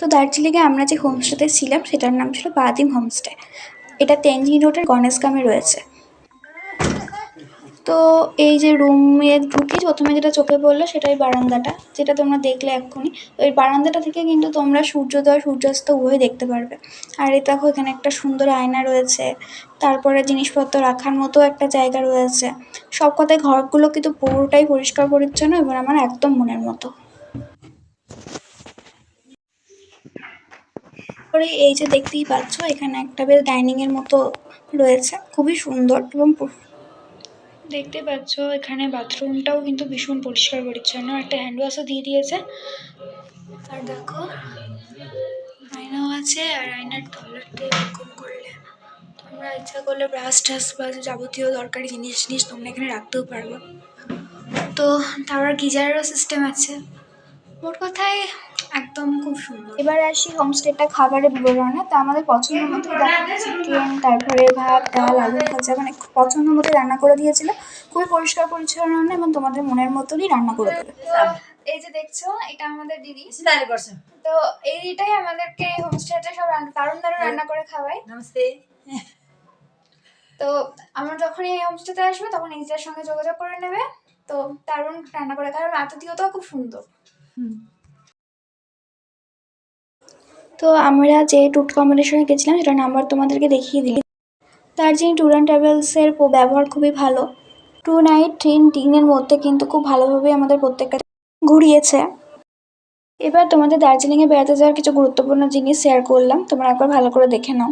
তো দার্জিলিংয়ে আমরা যে হোমস্টেতে ছিলাম, সেটার নাম ছিল বাদিম হোমস্টে এটা তেনজিং রোডের গণেশগ্রামে রয়েছে। তো এই যে রুমে ঢুকে প্রথমে যেটা চোখে পড়ল সেটা এই বারান্দাটা, যেটা তোমরা দেখলে এক্ষুনি। ওই বারান্দাটা থেকে কিন্তু তোমরা সূর্যোদয়, সূর্যাস্ত উভয় দেখতে পারবে। আর এই দেখো, এখানে একটা সুন্দর আয়না রয়েছে। তারপরে জিনিসপত্র রাখার মতো একটা জায়গা রয়েছে। সব কথায় ঘরগুলো কিন্তু পুরোটাই পরিষ্কার পরিচ্ছন্ন এবং আমার একদম মনের মতো। তারপরে এই যে দেখতেই পাচ্ছ, এখানে একটা বেশ ডাইনিং এর মতো রয়েছে, খুবই সুন্দর এবং দেখতে পাচ্ছ, এখানে বাথরুমটাও কিন্তু ভীষণ পরিষ্কার পরিচ্ছন্ন, একটা হ্যান্ড ওয়াশও দিয়ে দিয়েছে। আর দেখো, আয়নাও আছে, আর আয়নার তলাতে এরকম করলে তোমরা ইচ্ছা করলে ব্রাশ টাশ বা যাবতীয় দরকারি জিনিস জিনিস তোমরা এখানে রাখতেও পারবে। তো তারপর গিজারেরও সিস্টেম আছে? মোট কথায় একদম খুব সুন্দর। এবার আসি হোমস্টেটা খাবারের বিবরণে তা আমাদের পছন্দ মতো চিকেন তারপরে ভাত ডাল আলু ভাজা মানে খুব পছন্দ মতো রান্না করে দিয়েছিল। খুবই পরিষ্কার পরিচ্ছন্ন এবং তোমাদের মনের মতনই রান্না করে দেবে। এই যে দেখছ এটা আমাদের দিদি। স্নান করছ। তো এইটাই আমাদেরকে হোমস্টেতে সব দারুণ দারুণ রান্না করে খাওয়ায়। নমস্তে। তো আমরা যখন এই হোমস্টেতে আসবে তখন এইটার সঙ্গে যোগাযোগ করে নেবে। তো দারুণ রান্না করে কারণ আতিথিয়তাও খুব সুন্দর। তো আমরা যে ট্যুর কম্বিনেশনে গেছিলাম, সেটার নাম্বার তোমাদেরকে দেখিয়ে দিই দার্জিলিং ট্যুর অ্যান্ড ট্রাভেলসের ব্যবহার খুবই ভালো। টু নাইট থ্রিন দিনের মধ্যে কিন্তু খুব ভালোভাবে আমাদের প্রত্যেকটা ঘুরিয়েছে। এবার তোমাদের দার্জিলিংয়ে বেড়াতে যাওয়ার কিছু গুরুত্বপূর্ণ জিনিস শেয়ার করলাম, তোমরা একবার ভালো করে দেখে নাও।